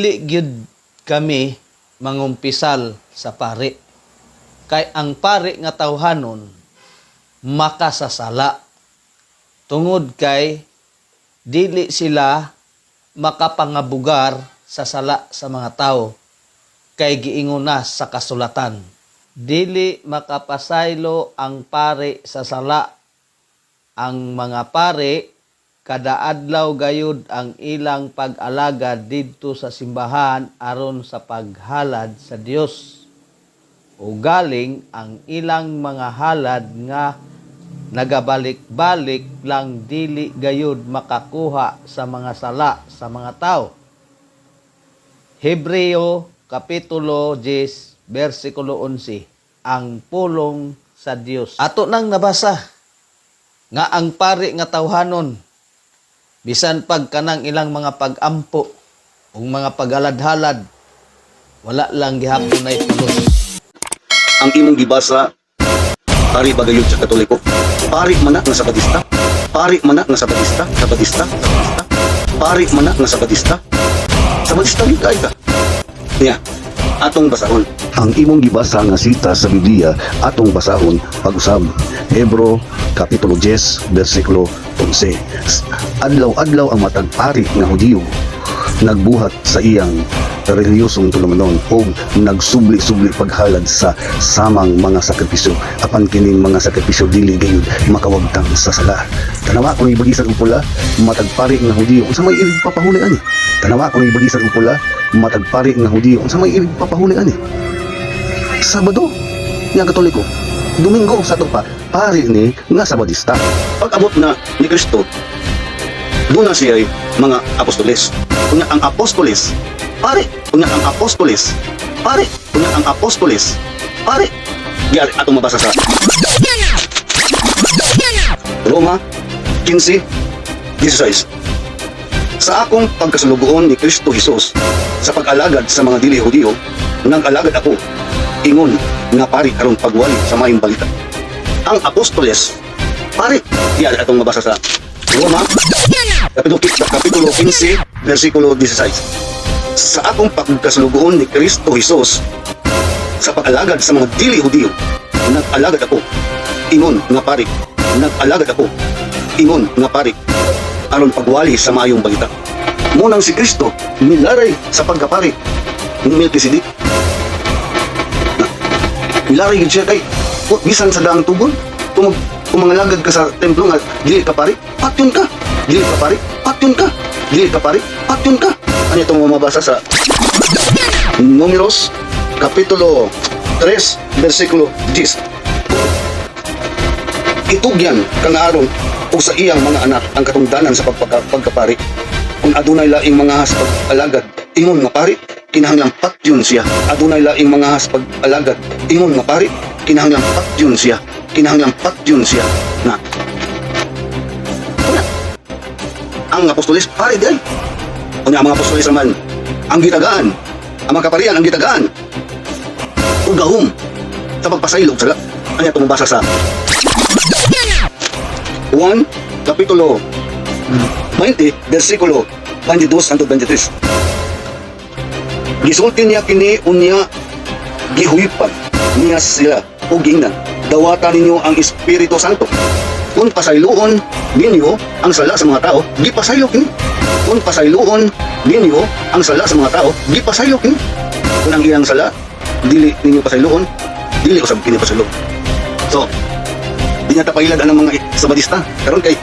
Dili gyud kami mangumpisal sa pari. Kay ang pari nga tawhanon makasasala. Tungod kay dili sila makapangabugar sa sala sa mga tao kay giingon na sa kasulatan. Dili makapasaylo ang pare sa sala. Ang mga pare kada adlaw gayud ang ilang pag-alagad didto sa simbahan aron sa paghalad sa Dios. O galing ang ilang mga halad nga nagabalik-balik lang dili gayud makakuha sa mga sala sa mga tao. Hebreo Kapitulo 10, versikulo 11, ang pulong sa Dios. Ato nang nabasa nga ang pari nga tawhanon bisan pag kanang ilang mga pag-ampo ug mga pag-alad-halad wala lang gihapon na pulos. ang imong gibasa pari bagayod sa katoliko. Pari manak nga sabatista pari manak nga sabatista sabatista sabatista pari manak nga sabatista sabatista gyud kay ka niya atong basahon. Ang imong gibasa nga sita sa Biblia atong basahon pag-usab. Hebro kapitulo 10 bersikulo 11 adlaw-adlaw ang matag pari nga Hudiyo. Nagbuhat sa iyang reliyosong tulumanon o nagsubli-subli paghalad sa samang mga sakripisyo. Apan kining mga sakripisyo dili gayud makawagtang sa sala. Tanawa kung ibagisan og pula matagpari nga hudiyo. Unsa may ibig papahuli ani? Tanawa kung ibagisan og pula matagpari nga hudiyo. Unsa may ibig papahuli ani? Sabado nga katoliko Domingo sa to pa pari ni nga Sabadista pag abot na ni Kristo doon na siya mga apostoles. Kunya ang apostoles, pare, kunya ang apostoles, pare, kunya ang apostoles, pare. Gari atong mabasa sa Roma 15, 16. Sa akong pagkasulugoon ni Kristo Jesus sa pag-alagad sa mga dili Hudiyo, nang alagad ako, ingon nga pari karon pagwali sa mayong balita. Ang apostoles, pare, gari atong mabasa sa Roma Kapitulo, Kapitulo 15, versikulo 16. Sa akong pagkasulugoon ni Kristo Jesus, sa pag-alagad sa mga dili Hudiyo, nag-alagad ako, ingon nga pari, nag-alagad ako, ingon nga pari, aron pagwali sa mayong balita. Munang si Kristo, milaray sa pagkapari, ng Melchizedek. Milaray yun siya kay, o, bisan sa daang tugon, kung, kung ka sa templo nga, dili ka pari, patyon ka, dili ka pari, patyon ka, dili ka pari, patyon ka. Ano itong mabasa sa Numeros, Kapitulo 3, versikulo 10. Itugyan kang aron o sa iyang mga anak ang katungdanan sa pagpaka, pagkapari. Kung adunay laing mga has pag-alagad, ingon nga pari, kinahanglang patyon siya. Adunay laing mga has pag-alagad, ingon nga pari, kinahanglang patyon siya. Kinahanglang patyon siya. Na, Una, ang apostolis pare di ay. Kunya ang mga apostolis naman, ang gitagaan, ang mga kaparian, ang gitagaan. Ugahom sa pagpasaylog sa kanya tumabasa sa 1 Kapitulo. 20 versikulo. 22 hangtod 23 Gisulti niya kini unya gihuypan niya sila. O gingnan dawatan ninyo ang Espiritu Santo. Kung pasayloon ninyo ang sala sa mga tao gipasaylo kini. Kung pasayloon ninyo ang sala sa mga tao gipasaylo kini. Kung ang iyang sala dili ninyo pasayloon dili usab kini pasaylo so di niya tapailad ang mga sabadista. Karon kay